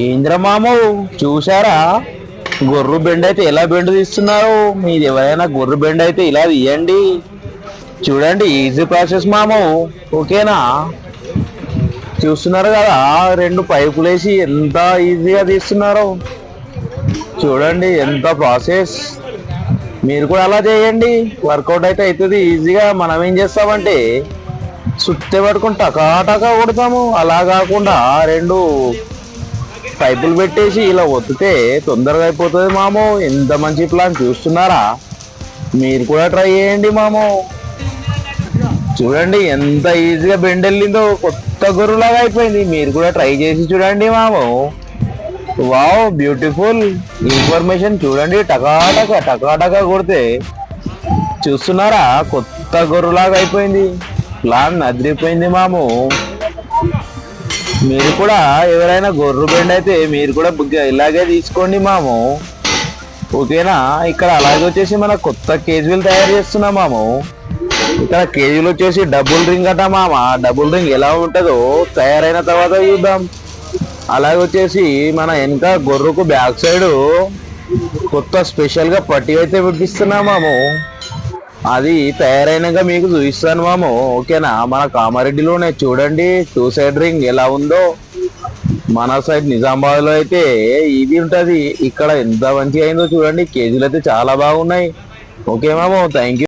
ఏంద్రమామో చూసారా గొర్రు బెండ్ అయితే ఎలా బెండ్ తీస్తున్నారు? మీది ఎవరైనా గొర్రు బెండ్ అయితే ఇలా తీయండి. చూడండి ఈజీ ప్రాసెస్ మాము. ఓకేనా? చూస్తున్నారు కదా రెండు పైపులు వేసి ఎంత ఈజీగా తీస్తున్నారు. చూడండి ఎంత ప్రాసెస్ మీరు కూడా అలా చేయండి. వర్కౌట్ అయితే అవుతుంది ఈజీగా మనం ఏం చేస్తామంటే సుత్తే పట్టుకుని టకాటకా కొడతాము. అలా కాకుండా రెండు పైపులు పెట్టేసి ఇలా ఒత్తితే తొందరగా అయిపోతుంది మాము. ఎంత మంచి ప్లాన్ చూస్తున్నారా? మీరు కూడా ట్రై చేయండి మాము. చూడండి ఎంత ఈజీగా బెండ్ వెళ్ళిందో. కొత్త గొర్రెలాగా అయిపోయింది. మీరు కూడా ట్రై చేసి చూడండి మాము. Wow beautiful information. చూడండి టకాటక టకాటక కొడితే. చూస్తున్నారా? కొత్త గొర్రెలాగా అయిపోయింది. ప్లాన్ అదిరిపోయింది మాము. మీరు కూడా ఎవరైనా గొర్రె బెండ్ అయితే మీరు కూడా ఇలాగే తీసుకోండి మాము. ఓకేనా? ఇక్కడ అలాగే వచ్చేసి మన కొత్త కేజీలు తయారు చేస్తున్నాం మాము. ఇక్కడ కేజీలు వచ్చేసి డబుల్ రింగ్ అట మామ. డబుల్ రింగ్ ఎలా ఉంటుందో తయారైన తర్వాత చూద్దాం. అలాగే వచ్చేసి మన వెనక గొర్రెకు బ్యాక్ సైడ్ కొత్త స్పెషల్గా పట్టి అయితే పెట్టిస్తున్నాం మాము. అది తయారైనాక మీకు చూపిస్తాను మాము ఓకేనా? మన కామారెడ్డిలోనే చూడండి టూ సైడ్ రింగ్ ఎలా ఉందో. మన సైడ్ నిజామాబాద్లో అయితే ఇది ఉంటది. ఇక్కడ ఎంత మంచిగా అయిందో చూడండి. కేజీలు అయితే చాలా బాగున్నాయి. ఓకే మాము థ్యాంక్ యూ